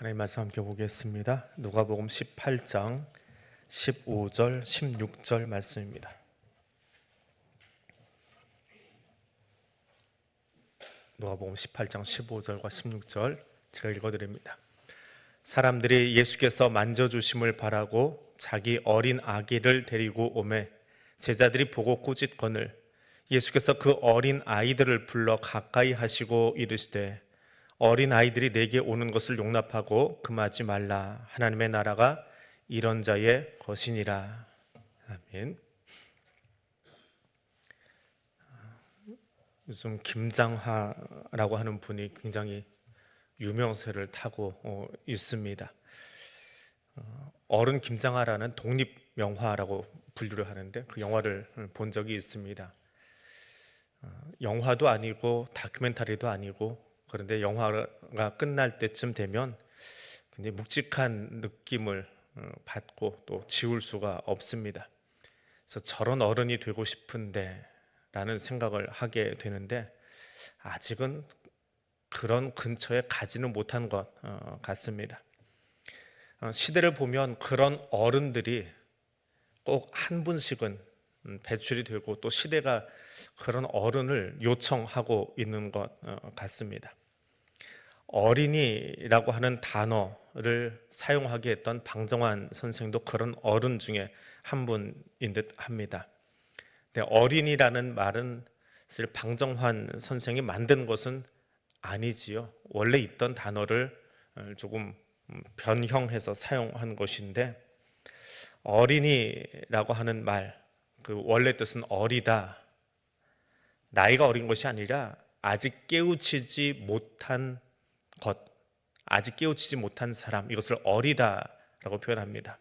하나님 말씀 함께 보겠습니다. 누가복음 18장 15절 16절 말씀입니다. 누가복음 18장 15절과 16절 제가 읽어 드립니다. 사람들이 예수께서 만져 주심을 바라고 자기 어린 아기를 데리고 오매 제자들이 보고 꾸짖거늘 예수께서 그 어린 아이들을 불러 가까이 하시고 이르시되 어린 아이들이 내게 오는 것을 용납하고 금하지 말라 하나님의 나라가 이런 자의 것이니라 아멘. 요즘 김장하라고 하는 분이 굉장히 유명세를 타고 어, 있습니다. 어, 어른 김장하라는 독립 영화라고 분류를 하는데 그 영화를 본 적이 있습니다. 어, 영화도 아니고 다큐멘터리도 아니고 그런데 영화가 끝날 때쯤 되면 굉장히 묵직한 느낌을 어, 받고 또 지울 수가 없습니다. 그래서 저런 어른이 되고 싶은데 라는 생각을 하게 되는데 아직은 그런 근처에 가지는 못한 것 어, 같습니다. 어, 시대를 보면 그런 어른들이 꼭 한 분씩은 음, 배출이 되고 또 시대가 그런 어른을 요청하고 있는 것 어, 같습니다. 어린이라고 하는 단어를 사용하게 했던 방정환 선생도 그런 어른 중에 한 분인 듯 합니다. 근데 어린이라는 말은 사실 방정환 선생이 만든 것은 아니지요. 원래 있던 단어를 조금 변형해서 사용한 것인데 어린이라고 하는 말, 그 원래 뜻은 어리다. 나이가 어린 것이 아니라 아직 깨우치지 못한 것, 아직 깨우치지 못한 사람, 이것을 어리다라고 표현합니다.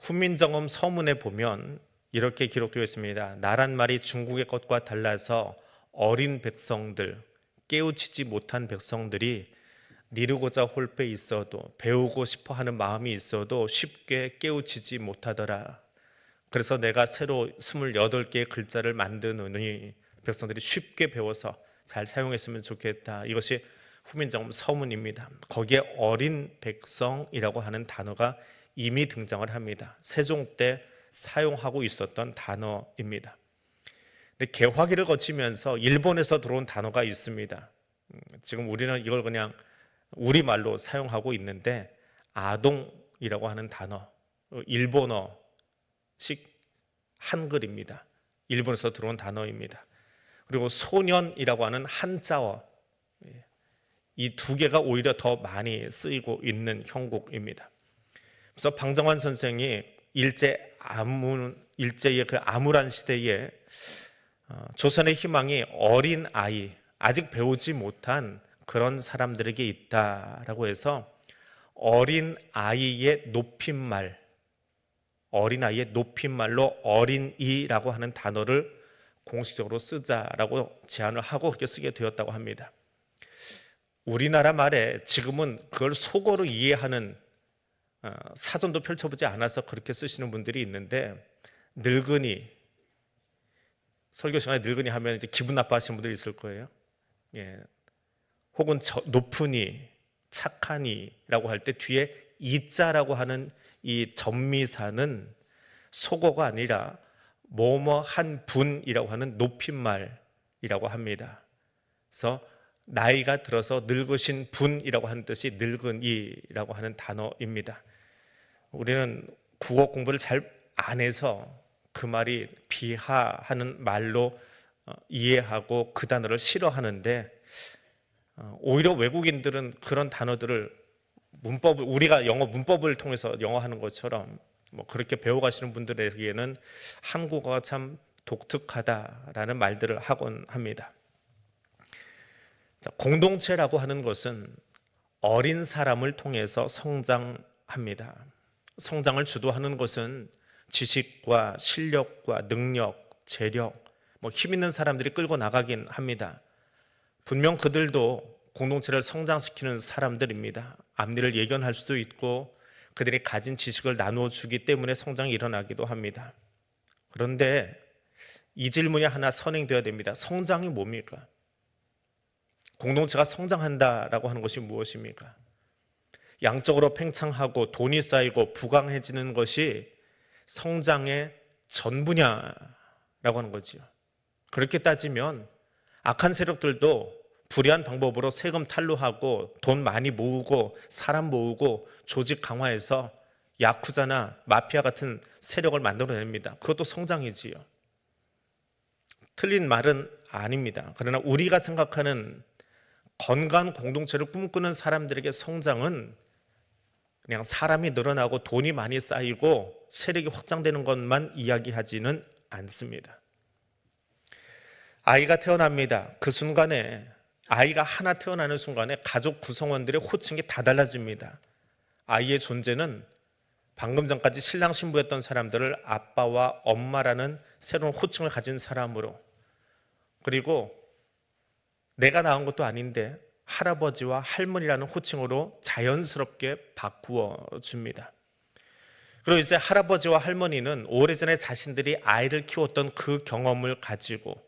훈민정음 서문에 보면 이렇게 기록되어 있습니다. 나란 말이 중국의 것과 달라서 어린 백성들, 깨우치지 못한 백성들이 니르고자 홀빼 있어도 배우고 싶어 하는 마음이 있어도 쉽게 깨우치지 못하더라. 그래서 내가 새로 28개의 글자를 만드느니 백성들이 쉽게 배워서 잘 사용했으면 좋겠다. 이것이 후민정음 서문입니다. 거기에 어린 백성이라고 하는 단어가 이미 등장을 합니다. 세종 때 사용하고 있었던 단어입니다. 근데 개화기를 거치면서 일본에서 들어온 단어가 있습니다. 음, 지금 우리는 이걸 그냥 우리말로 사용하고 있는데 아동이라고 하는 단어, 어, 일본어식 한글입니다. 일본에서 들어온 단어입니다. 그리고 소년이라고 하는 한자어 예, 이 두 개가 오히려 더 많이 쓰이고 있는 형국입니다. 그래서 방정환 선생이 일제 암무 일제의 그 암울한 시대에 어, 조선의 희망이 어린 아이 아직 배우지 못한 그런 사람들에게 있다라고 해서 어린 아이의 높임말 어린 아이의 높임말로 어린이라고 하는 단어를 공식적으로 쓰자라고 제안을 하고 그렇게 쓰게 되었다고 합니다. 우리나라 말에 지금은 그걸 속어로 이해하는 어, 사전도 펼쳐보지 않아서 그렇게 쓰시는 분들이 있는데 늙은이 설교 시간에 늙은이 하면 이제 기분 나빠하시는 분들이 있을 거예요. 예. 혹은 저, 높으니 착하니라고 할 때 뒤에 이자라고 하는 이 전미사는 속어가 아니라 뭐뭐 한 분이라고 하는 높임말이라고 합니다. 그래서 나이가 들어서 늙으신 분이라고 하는 뜻이 늙은이라고 하는 단어입니다. 우리는 국어 공부를 잘 안 해서 그 말이 비하하는 말로 어, 이해하고 그 단어를 싫어하는데 어, 오히려 외국인들은 그런 단어들을 문법을 우리가 영어 문법을 통해서 영어 하는 것처럼 뭐 그렇게 배워가시는 분들에게는 한국어가 참 독특하다라는 말들을 하곤 합니다. 자, 공동체라고 하는 것은 어린 사람을 통해서 성장합니다. 성장을 주도하는 것은 지식과 실력과 능력, 재력, 뭐 힘 있는 사람들이 끌고 나가긴 합니다. 분명 그들도 공동체를 성장시키는 사람들입니다. 앞일을 예견할 수도 있고 그들이 가진 지식을 나누어 주기 때문에 성장이 일어나기도 합니다. 그런데 이 질문이 하나 선행되어야 됩니다. 성장이 뭡니까? 공동체가 성장한다라고 하는 것이 무엇입니까? 양적으로 팽창하고 돈이 쌓이고 부강해지는 것이 성장의 전부냐라고 하는 거지요. 그렇게 따지면 악한 세력들도 불의한 방법으로 세금 탈루하고 돈 많이 모으고 사람 모으고 조직 강화해서 야쿠자나 마피아 같은 세력을 만들어냅니다. 그것도 성장이지요. 틀린 말은 아닙니다. 그러나 우리가 생각하는 건강한 공동체를 꿈꾸는 사람들에게 성장은 그냥 사람이 늘어나고 돈이 많이 쌓이고 세력이 확장되는 것만 이야기하지는 않습니다. 아이가 태어납니다. 그 순간에 아이가 하나 태어나는 순간에 가족 구성원들의 호칭이 다 달라집니다. 아이의 존재는 방금 전까지 신랑 신부였던 사람들을 아빠와 엄마라는 새로운 호칭을 가진 사람으로 그리고 내가 낳은 것도 아닌데 할아버지와 할머니라는 호칭으로 자연스럽게 바꾸어 줍니다. 그리고 이제 할아버지와 할머니는 오래전에 자신들이 아이를 키웠던 그 경험을 가지고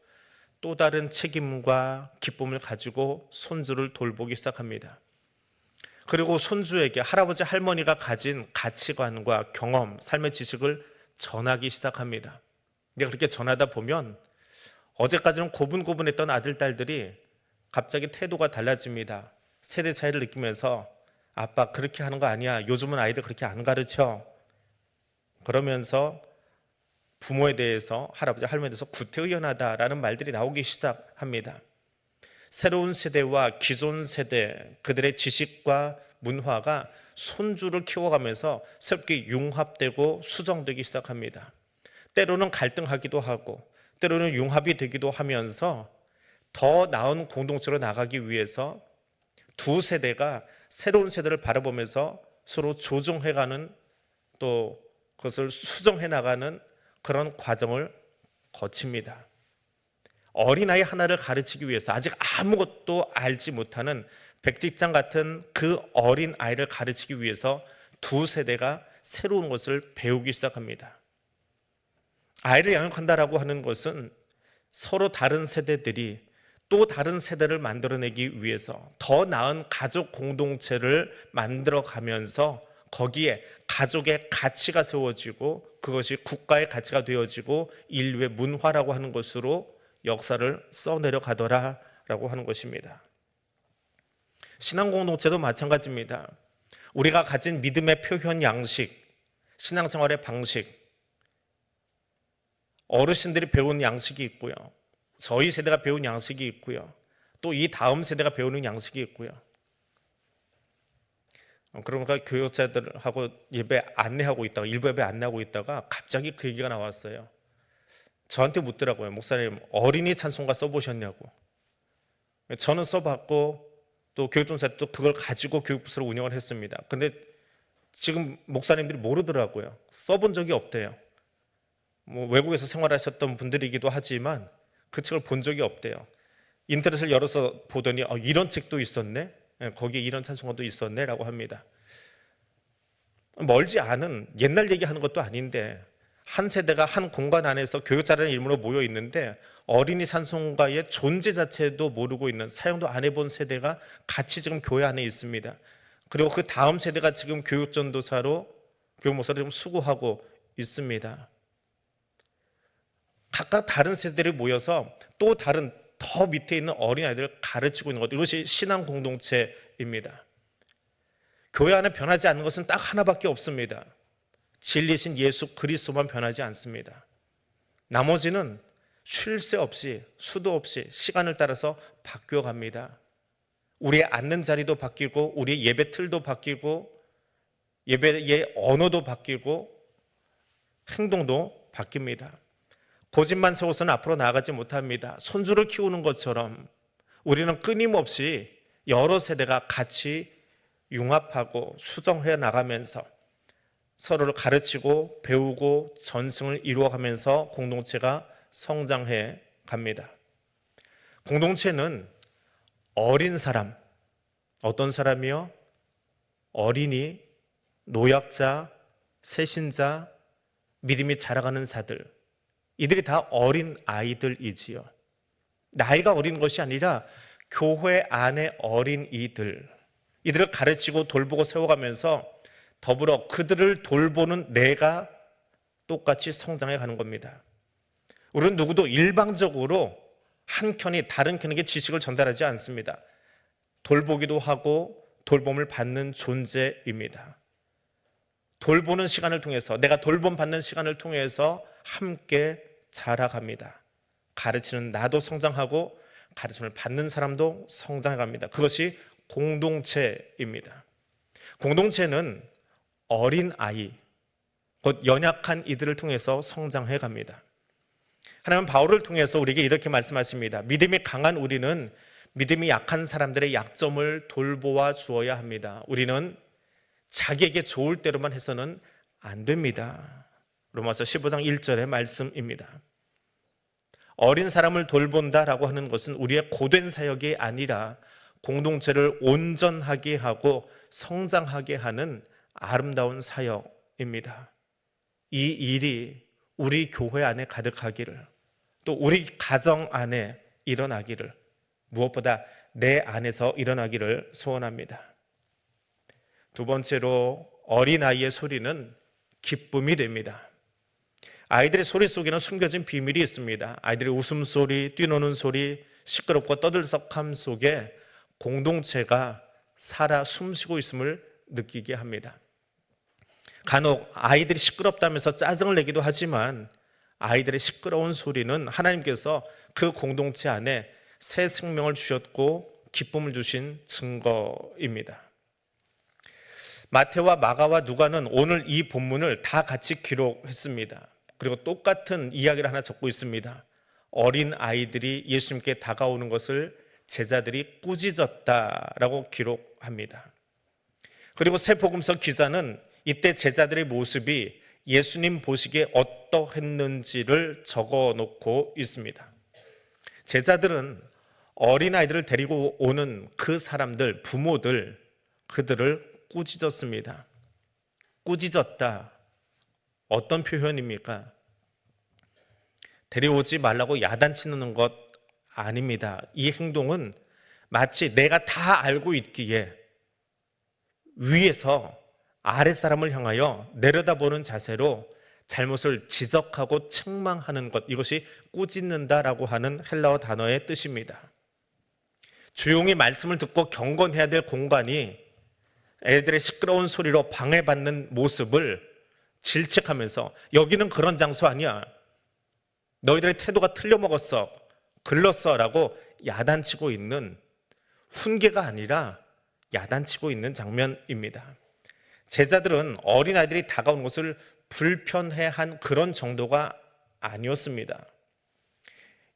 또 다른 책임과 기쁨을 가지고 손주를 돌보기 시작합니다. 그리고 손주에게 할아버지 할머니가 가진 가치관과 경험, 삶의 지식을 전하기 시작합니다. 근데 그렇게 전하다 보면 어제까지는 고분고분했던 아들 딸들이 갑자기 태도가 달라집니다. 세대 차이를 느끼면서 아빠 그렇게 하는 거 아니야. 요즘은 아이들 그렇게 안 가르쳐. 그러면서 부모에 대해서 할아버지 할머니에 대해서 구태의연하다라는 말들이 나오기 시작합니다. 새로운 세대와 기존 세대 그들의 지식과 문화가 손주를 키워가면서 새롭게 융합되고 수정되기 시작합니다. 때로는 갈등하기도 하고 때로는 융합이 되기도 하면서 더 나은 공동체로 나가기 위해서 두 세대가 새로운 세대를 바라보면서 서로 조정해가는 또 그것을 수정해 나가는 그런 과정을 거칩니다. 어린아이 하나를 가르치기 위해서 아직 아무것도 알지 못하는 백직장 같은 그 어린 아이를 가르치기 위해서 두 세대가 새로운 것을 배우기 시작합니다. 아이를 양육한다라고 하는 것은 서로 다른 세대들이 또 다른 세대를 만들어내기 위해서 더 나은 가족 공동체를 만들어 가면서 거기에 가족의 가치가 세워지고 그것이 국가의 가치가 되어지고 인류의 문화라고 하는 것으로 역사를 써내려 가더라라고 하는 것입니다. 신앙 공동체도 마찬가지입니다. 우리가 가진 믿음의 표현 양식, 신앙생활의 방식, 어르신들이 배운 양식이 있고요. 저희 세대가 배운 양식이 있고요. 또 이 다음 세대가 배우는 양식이 있고요. 어, 그러니까 교육자들하고 예배 안내하고 있다가 일부 예배 안내하고 있다가 갑자기 그 얘기가 나왔어요. 저한테 묻더라고요. 목사님 어린이 찬송가 써보셨냐고. 저는 써봤고 또 교육전사 또 그걸 가지고 교육부서를 운영을 했습니다. 근데 지금 목사님들이 모르더라고요. 써본 적이 없대요. 뭐 외국에서 생활하셨던 분들이기도 하지만 그 책을 본 적이 없대요. 인터넷을 열어서 보더니 어, 이런 책도 있었네. 예, 거기에 이런 찬송가도 있었네라고 합니다. 멀지 않은 옛날 얘기하는 것도 아닌데 한 세대가 한 공간 안에서 교육자라는 이름으로 모여 있는데 어린이 찬송가의 존재 자체도 모르고 있는 사용도 안 해본 세대가 같이 지금 교회 안에 있습니다. 그리고 그 다음 세대가 지금 교육 전도사로 교육 목사를 좀 수고하고 있습니다. 각각 다른 세대들이 모여서 또 다른 더 밑에 있는 어린 아이들을 가르치고 있는 것 이것이 신앙 공동체입니다. 교회 안에 변하지 않는 것은 딱 하나밖에 없습니다. 진리신 예수 그리스도만 변하지 않습니다. 나머지는 쉴 새 없이 수도 없이 시간을 따라서 바뀌어 갑니다. 우리의 앉는 자리도 바뀌고 우리의 예배 틀도 바뀌고 예배의 언어도 바뀌고 행동도 바뀝니다. 고집만 세워서는 앞으로 나아가지 못합니다. 손주를 키우는 것처럼 우리는 끊임없이 여러 세대가 같이 융합하고 수정해 나가면서 서로를 가르치고 배우고 전승을 이루어가면서 공동체가 성장해 갑니다. 공동체는 어린 사람, 어떤 사람이요? 어린이, 노약자, 새신자, 믿음이 자라가는 사들, 이들이 다 어린 아이들이지요. 나이가 어린 것이 아니라 교회 안의 어린 이들, 이들을 가르치고 돌보고 세워가면서 더불어 그들을 돌보는 내가 똑같이 성장해 가는 겁니다. 우리는 누구도 일방적으로 한 켠이 다른 켠에게 지식을 전달하지 않습니다. 돌보기도 하고 돌봄을 받는 존재입니다. 돌보는 시간을 통해서 내가 돌봄 받는 시간을 통해서 함께 자라갑니다. 가르치는 나도 성장하고 가르침을 받는 사람도 성장해 갑니다. 그것이 공동체입니다. 공동체는 어린 아이, 곧 연약한 이들을 통해서 성장해 갑니다. 하나님은 바울을 통해서 우리에게 이렇게 말씀하십니다. 믿음이 강한 우리는 믿음이 약한 사람들의 약점을 돌보아 주어야 합니다. 우리는 자기에게 좋을 대로만 해서는 안 됩니다. 로마서 15장 1절의 말씀입니다. 어린 사람을 돌본다라고 하는 것은 우리의 고된 사역이 아니라 공동체를 온전하게 하고 성장하게 하는 아름다운 사역입니다. 이 일이 우리 교회 안에 가득하기를 또 우리 가정 안에 일어나기를 무엇보다 내 안에서 일어나기를 소원합니다. 두 번째로 어린아이의 소리는 기쁨이 됩니다. 아이들의 소리 속에는 숨겨진 비밀이 있습니다. 아이들의 웃음소리, 뛰노는 소리, 시끄럽고 떠들썩함 속에 공동체가 살아 숨쉬고 있음을 느끼게 합니다. 간혹 아이들이 시끄럽다면서 짜증을 내기도 하지만 아이들의 시끄러운 소리는 하나님께서 그 공동체 안에 새 생명을 주셨고 기쁨을 주신 증거입니다. 마태와 마가와 누가는 오늘 이 본문을 다 같이 기록했습니다. 그리고 똑같은 이야기를 하나 적고 있습니다. 어린 아이들이 예수님께 다가오는 것을 제자들이 꾸짖었다라고 기록합니다. 그리고 새 복음서 기자는 이때 제자들의 모습이 예수님 보시기에 어떠했는지를 적어 놓고 있습니다. 제자들은 어린아이들을 데리고 오는 그 사람들, 부모들, 그들을 꾸짖었습니다. 꾸짖었다. 어떤 표현입니까? 데려오지 말라고 야단치는 것 아닙니다. 이 행동은 마치 내가 다 알고 있기에 위에서 아래 사람을 향하여 내려다보는 자세로 잘못을 지적하고 책망하는 것 이것이 꾸짖는다라고 하는 헬라어 단어의 뜻입니다. 조용히 말씀을 듣고 경건해야 될 공간이 애들의 시끄러운 소리로 방해받는 모습을 질책하면서 여기는 그런 장소 아니야. 너희들의 태도가 틀려먹었어. 글렀어 라고 야단치고 있는 훈계가 아니라 야단치고 있는 장면입니다. 제자들은 어린아이들이 다가오는 것을 불편해한 그런 정도가 아니었습니다.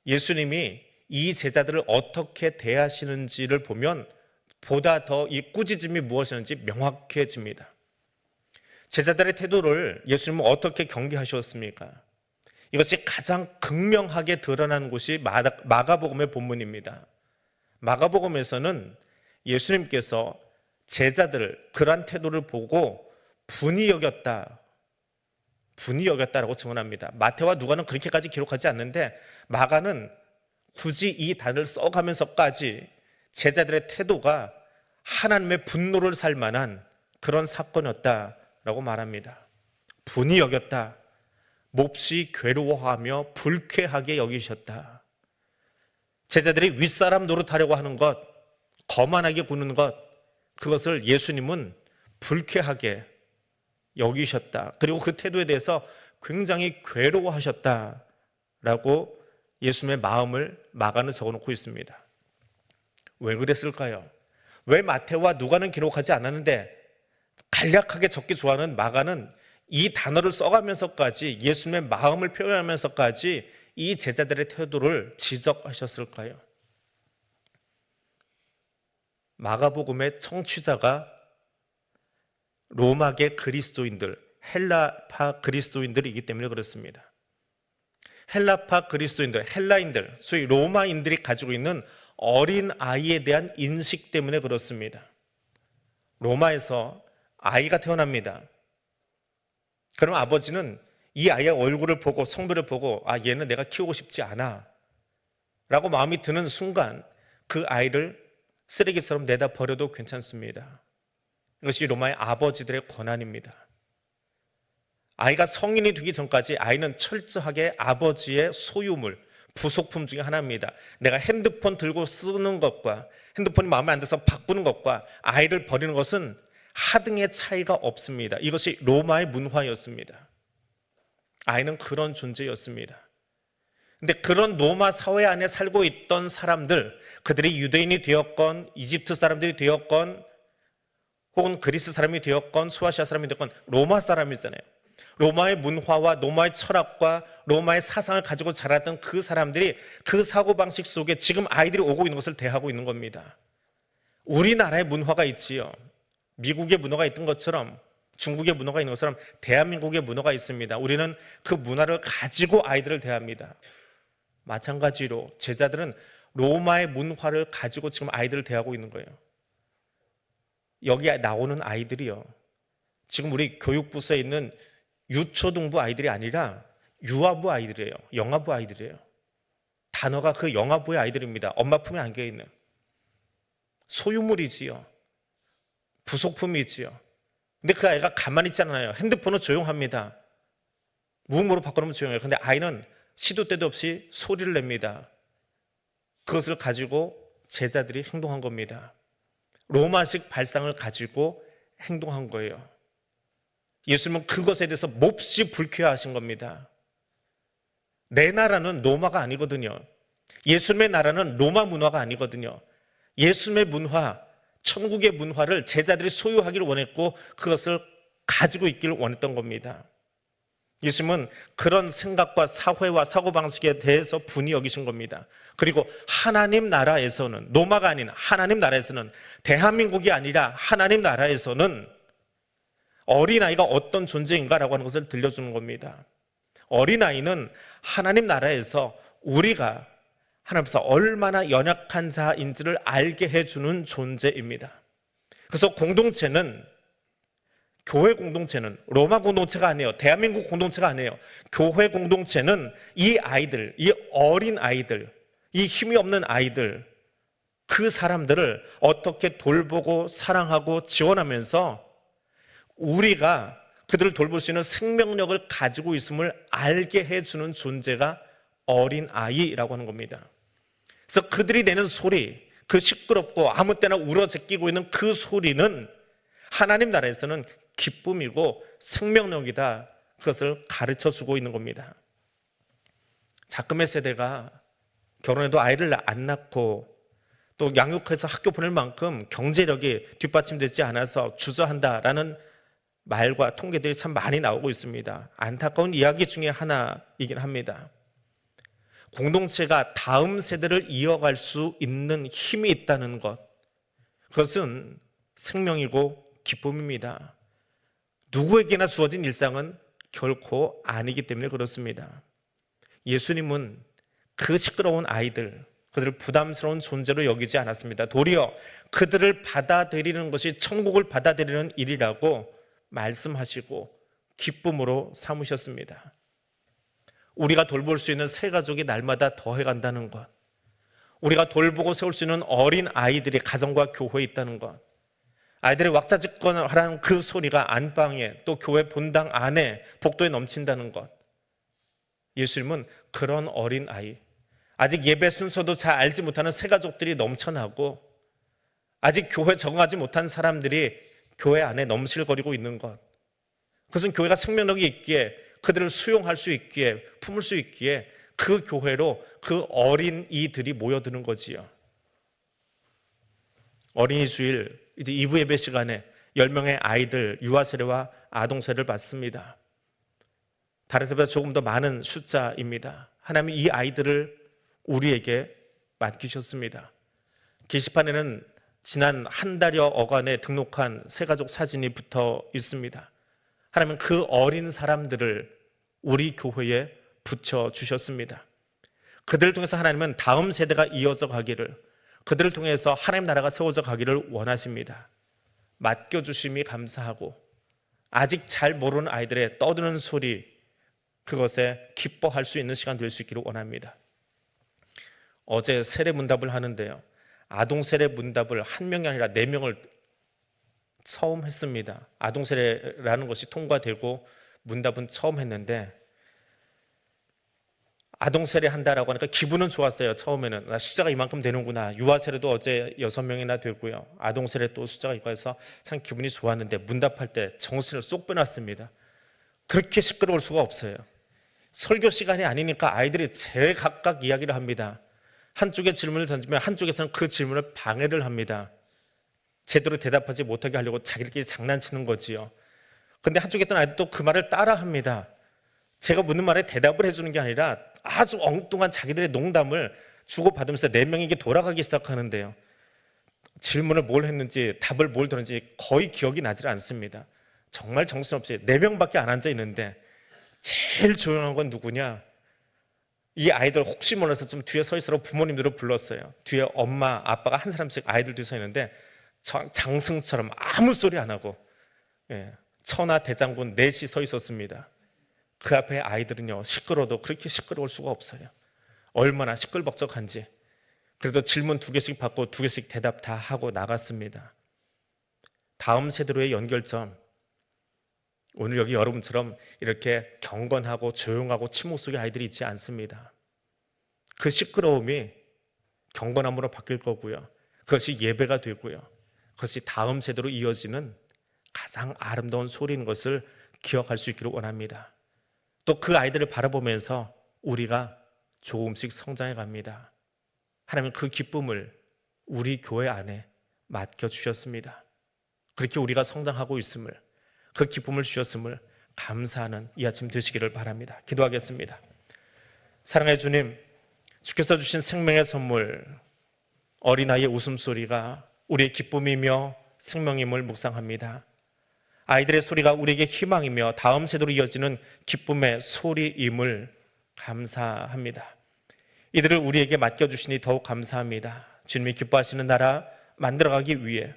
예수님이 이 제자들을 어떻게 대하시는지를 보면 보다 더 이 꾸짖음이 무엇이었는지 명확해집니다. 제자들의 태도를 예수님은 어떻게 경계하셨습니까? 이것이 가장 극명하게 드러난 곳이 마가복음의 본문입니다. 마가복음에서는 예수님께서 제자들을 그러한 태도를 보고 분이 여겼다. 분이 여겼다라고 증언합니다. 마태와 누가는 그렇게까지 기록하지 않는데 마가는 굳이 이 단을 써가면서까지 제자들의 태도가 하나님의 분노를 살 만한 그런 사건이었다 라고 말합니다. 분이 여겼다. 몹시 괴로워하며 불쾌하게 여기셨다. 제자들이 윗사람 노릇하려고 하는 것, 거만하게 구는 것, 그것을 예수님은 불쾌하게 여기셨다. 그리고 그 태도에 대해서 굉장히 괴로워하셨다 라고 예수님의 마음을 마가는 적어놓고 있습니다. 왜 그랬을까요? 왜 마태와 누가는 기록하지 않았는데 간략하게 적기 좋아하는 마가는 이 단어를 써가면서까지 예수님의 마음을 표현하면서까지 이 제자들의 태도를 지적하셨을까요? 마가복음의 청취자가 로마계 그리스도인들, 헬라파 그리스도인들이기 때문에 그렇습니다. 헬라파 그리스도인들, 헬라인들, 소위 로마인들이 가지고 있는 어린 아이에 대한 인식 때문에 그렇습니다. 로마에서 아이가 태어납니다. 그럼 아버지는 이 아이의 얼굴을 보고 성별을 보고 아 얘는 내가 키우고 싶지 않아 라고 마음이 드는 순간 그 아이를 쓰레기처럼 내다 버려도 괜찮습니다. 이것이 로마의 아버지들의 권한입니다. 아이가 성인이 되기 전까지 아이는 철저하게 아버지의 소유물, 부속품 중에 하나입니다. 내가 핸드폰 들고 쓰는 것과 핸드폰이 마음에 안 들어서 바꾸는 것과 아이를 버리는 것은 하등의 차이가 없습니다. 이것이 로마의 문화였습니다. 아이는 그런 존재였습니다. 근데 그런 로마 사회 안에 살고 있던 사람들, 그들이 유대인이 되었건, 이집트 사람들이 되었건, 혹은 그리스 사람이 되었건, 수아시아 사람이 되었건, 로마 사람이잖아요. 로마의 문화와 로마의 철학과 로마의 사상을 가지고 자랐던 그 사람들이 그 사고방식 속에 지금 아이들이 오고 있는 것을 대하고 있는 겁니다. 우리나라의 문화가 있지요. 미국의 문화가 있던 것처럼 중국의 문화가 있는 것처럼 대한민국의 문화가 있습니다. 우리는 그 문화를 가지고 아이들을 대합니다. 마찬가지로 제자들은 로마의 문화를 가지고 지금 아이들을 대하고 있는 거예요. 여기 나오는 아이들이요. 지금 우리 교육부서에 있는 유초등부 아이들이 아니라 유아부 아이들이에요. 영아부 아이들이에요. 단어가 그 영아부의 아이들입니다. 엄마 품에 안겨 있는 소유물이지요. 부속품이지요. 근데 그 아이가 가만히 있지 않아요. 핸드폰은 조용합니다. 무음으로 바꿔놓으면 조용해요. 근데 아이는 시도 때도 없이 소리를 냅니다. 그것을 가지고 제자들이 행동한 겁니다. 로마식 발상을 가지고 행동한 거예요. 예수님은 그것에 대해서 몹시 불쾌하신 겁니다. 내 나라는 로마가 아니거든요. 예수님의 나라는 로마 문화가 아니거든요. 예수님의 문화, 천국의 문화를 제자들이 소유하기를 원했고 그것을 가지고 있기를 원했던 겁니다. 예수님은 그런 생각과 사회와 사고방식에 대해서 분이 여기신 겁니다. 그리고 하나님 나라에서는, 로마가 아닌 하나님 나라에서는, 대한민국이 아니라 하나님 나라에서는 어린아이가 어떤 존재인가라고 하는 것을 들려주는 겁니다. 어린아이는 하나님 나라에서 우리가 하나님께서 얼마나 연약한 자인지를 알게 해주는 존재입니다. 그래서 공동체는 교회 공동체는 로마 공동체가 아니에요. 대한민국 공동체가 아니에요. 교회 공동체는 이 아이들, 이 어린 아이들, 이 힘이 없는 아이들, 그 사람들을 어떻게 돌보고 사랑하고 지원하면서 우리가 그들을 돌볼 수 있는 생명력을 가지고 있음을 알게 해주는 존재가 어린 아이라고 하는 겁니다. 그래서 그들이 내는 소리, 그 시끄럽고 아무 때나 울어 제끼고 있는 그 소리는 하나님 나라에서는 기쁨이고 생명력이다. 그것을 가르쳐 주고 있는 겁니다. 자금의 세대가 결혼해도 아이를 안 낳고 또 양육해서 학교 보낼 만큼 경제력이 뒷받침되지 않아서 주저한다라는 말과 통계들이 참 많이 나오고 있습니다. 안타까운 이야기 중에 하나이긴 합니다. 공동체가 다음 세대를 이어갈 수 있는 힘이 있다는 것. 그것은 생명이고 기쁨입니다. 누구에게나 주어진 일상은 결코 아니기 때문에 그렇습니다. 예수님은 그 시끄러운 아이들, 그들을 부담스러운 존재로 여기지 않았습니다. 도리어 그들을 받아들이는 것이 천국을 받아들이는 일이라고 말씀하시고 기쁨으로 삼으셨습니다. 우리가 돌볼 수 있는 새 가족이 날마다 더해 간다는 것. 우리가 돌보고 세울 수 있는 어린 아이들이 가정과 교회에 있다는 것. 아이들이 왁자지껄하는 그 소리가 안방에 또 교회 본당 안에 복도에 넘친다는 것. 예수님은 그런 어린 아이, 아직 예배 순서도 잘 알지 못하는 새 가족들이 넘쳐나고 아직 교회 적응하지 못한 사람들이 교회 안에 넘실거리고 있는 것. 그것은 교회가 생명력이 있기에 그들을 수용할 수 있기에 품을 수 있기에 그 교회로 그 어린 이들이 모여드는 거지요. 어린이 주일 이제 2부 예배 시간에 10명의 아이들 유아 세례와 아동 세례를 받습니다. 다른 때보다 조금 더 많은 숫자입니다. 하나님이 이 아이들을 우리에게 맡기셨습니다. 게시판에는 지난 한 달여 어간에 등록한 새 가족 사진이 붙어 있습니다. 하나님은 그 어린 사람들을 우리 교회에 붙여 주셨습니다. 그들을 통해서 하나님은 다음 세대가 이어져 가기를 그들을 통해서 하나님 나라가 세워져 가기를 원하십니다. 맡겨 주심이 감사하고 아직 잘 모르는 아이들의 떠드는 소리 그것에 기뻐할 수 있는 시간 될 수 있기를 원합니다. 어제 세례 문답을 하는데요. 아동 세례 문답을 한 명이 아니라 네 명을 처음 했습니다. 아동 세례라는 것이 통과되고 문답은 처음 했는데 아동 세례 한다라고 하니까 기분은 좋았어요. 처음에는 나 숫자가 이만큼 되는구나. 유아 세례도 어제 여섯 명이나 되고요. 아동 세례 또 숫자가 있고 해서 참 기분이 좋았는데 문답할 때 정신을 쏙 빼놨습니다. 그렇게 시끄러울 수가 없어요. 설교 시간이 아니니까 아이들이 제각각 이야기를 합니다. 한쪽에 질문을 던지면 한쪽에서는 그 질문을 방해를 합니다. 제대로 대답하지 못하게 하려고 자기들끼리 장난치는 거지요. 근데 한쪽에 있던 아이들도 그 말을 따라 합니다. 제가 묻는 말에 대답을 해주는 게 아니라 아주 엉뚱한 자기들의 농담을 주고받으면서 네 명에게 돌아가기 시작하는데요. 질문을 뭘 했는지 답을 뭘 들었는지 거의 기억이 나질 않습니다. 정말 정신없이 네 명밖에 안 앉아 있는데 제일 조용한 건 누구냐? 이 아이들 혹시 몰라서 좀 뒤에 서 있으라고 부모님들을 불렀어요. 뒤에 엄마, 아빠가 한 사람씩 아이들 뒤에 서 있는데 저- 장승처럼 아무 소리 안 하고 예, 천하 대장군 넷이 서 있었습니다. 그 앞에 아이들은요 시끄러도 그렇게 시끄러울 수가 없어요. 얼마나 시끌벅적한지. 그래도 질문 두 개씩 받고 두 개씩 대답 다 하고 나갔습니다. 다음 세대로의 연결점. 오늘 여기 여러분처럼 이렇게 경건하고 조용하고 침묵 속의 아이들이 있지 않습니다. 그 시끄러움이 경건함으로 바뀔 거고요. 그것이 예배가 되고요. 그것이 다음 세대로 이어지는 가장 아름다운 소리인 것을 기억할 수 있기를 원합니다. 또 그 아이들을 바라보면서 우리가 조금씩 성장해 갑니다. 하나님은 그 기쁨을 우리 교회 안에 맡겨 주셨습니다. 그렇게 우리가 성장하고 있음을 그 기쁨을 주셨음을 감사하는 이 아침 되시기를 바랍니다. 기도하겠습니다. 사랑해 주님, 주께서 주신 생명의 선물 어린아이의 웃음소리가 우리의 기쁨이며 생명임을 묵상합니다. 아이들의 소리가 우리에게 희망이며 다음 세대로 이어지는 기쁨의 소리임을 감사합니다. 이들을 우리에게 맡겨주시니 더욱 감사합니다. 주님이 기뻐하시는 나라 만들어가기 위해